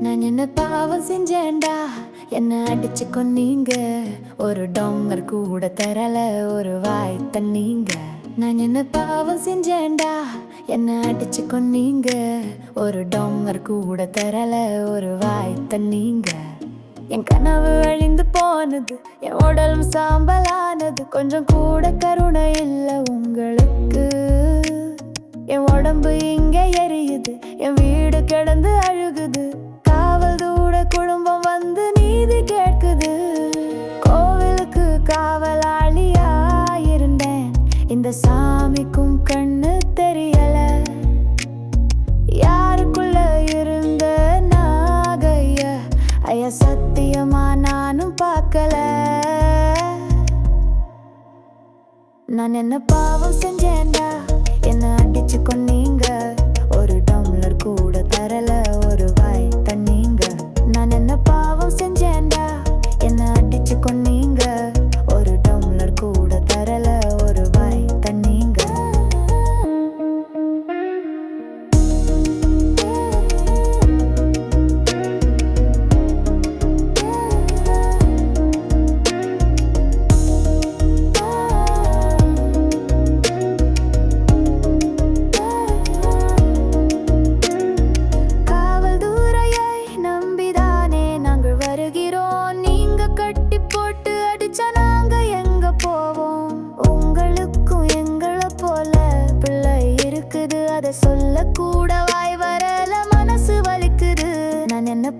நான் என்ன பாவம் செஞ்சேன்டா? என்ன அடிச்சு கொன்னீங்க. ஒரு டொங்கர் கூட தரல ஒரு வாய் தண்ணீங்க. நான் என்ன பாவம் செஞ்சேன்டா? என்ன அடிச்சு கொன்னீங்க. ஒரு டொங்கர் கூட தரல ஒரு வாய் தண்ணீங்க. என் கனவு அழிந்து போனது என் உடலும் சாம்பலானது. கொஞ்சம் கூட கருணை இல்லை உங்களுக்கு. என் உடம்பு இங்கே எரியுது என் வீடு கிடந்து அழுகுது. நான் என்ன பாவம் செஞ்சேன்டா? என்ன அடிச்சு கொன்னீங்க.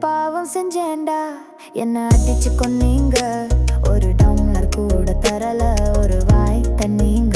பாவம் செஞ்சேன்டா. என்ன அடிச்சு கொன்னீங்க ஒரு டம்ளர் கூட தரல. ஒரு வாய் தண்ணீங்க.